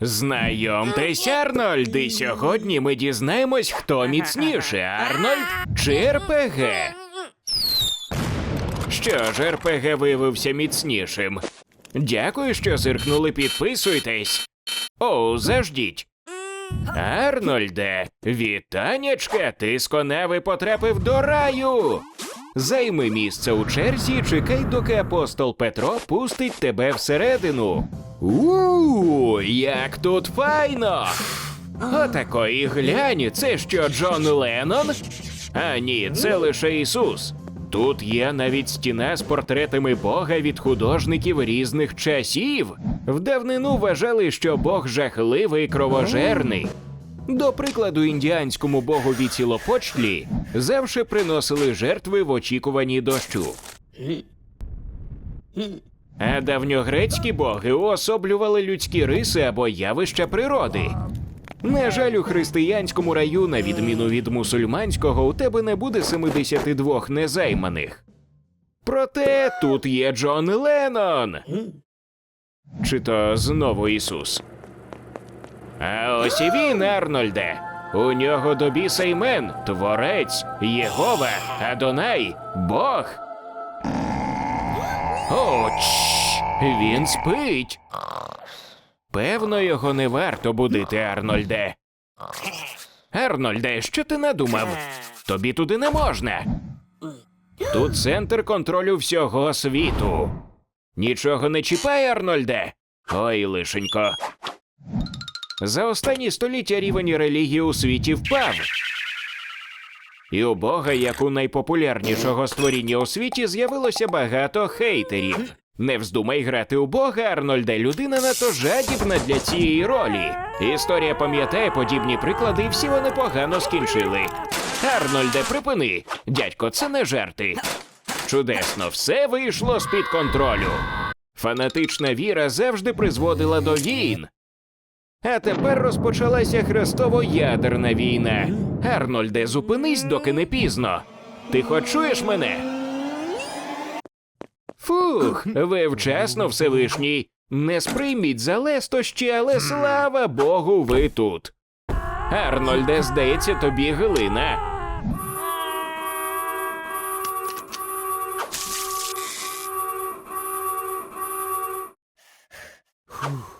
Знайомтесь, Арнольд, і сьогодні ми дізнаємось, хто міцніше, Арнольд чи РПГ. Що ж, РПГ виявився міцнішим. Дякую, що зиркнули, підписуйтесь. О, заждіть. Арнольде, вітанячка, ти з коневи потрапив до раю. Займи місце у черзі, чекай, доки апостол Петро пустить тебе всередину. У, як тут файно! Отакої глянь, це що Джон Леннон? А ні, це лише Ісус. Тут є навіть стіна з портретами Бога від художників різних часів. В давнину вважали, що Бог жахливий і кровожерний. До прикладу, індіанському богові цілопочлі завше приносили жертви в очікуванні дощу. А давньогрецькі боги уособлювали людські риси або явища природи. На жаль, у християнському раю, на відміну від мусульманського, у тебе не буде 72 незайманих. Проте тут є Джон Леннон. Чи то знову Ісус? А ось і він, Арнольде. У нього до біса імен Творець, Єгова, Адонай, Бог. О, він спить. Певно, його не варто будити, Арнольде. Арнольде, що ти надумав? Тобі туди не можна. Тут центр контролю всього світу. Нічого не чіпай, Арнольде. Ой, лишенько. За останні століття рівень релігії у світі впав. І у Бога, як у найпопулярнішого створіння у світі, з'явилося багато хейтерів. Не вздумай грати у Бога, Арнольде, людина надто жадібна для цієї ролі. Історія пам'ятає подібні приклади, і всі вони погано скінчили. Арнольде, припини. Дядько, це не жарти. Чудесно, все вийшло з-під контролю. Фанатична віра завжди призводила до війн. А тепер розпочалася хрестово-ядерна війна. Арнольде, зупинись, доки не пізно. Ти хоч чуєш мене? Фух, ви вчасно Всевишній. Не сприйміть за лесто але слава Богу, ви тут. Арнольде, здається, тобі глина. Фух.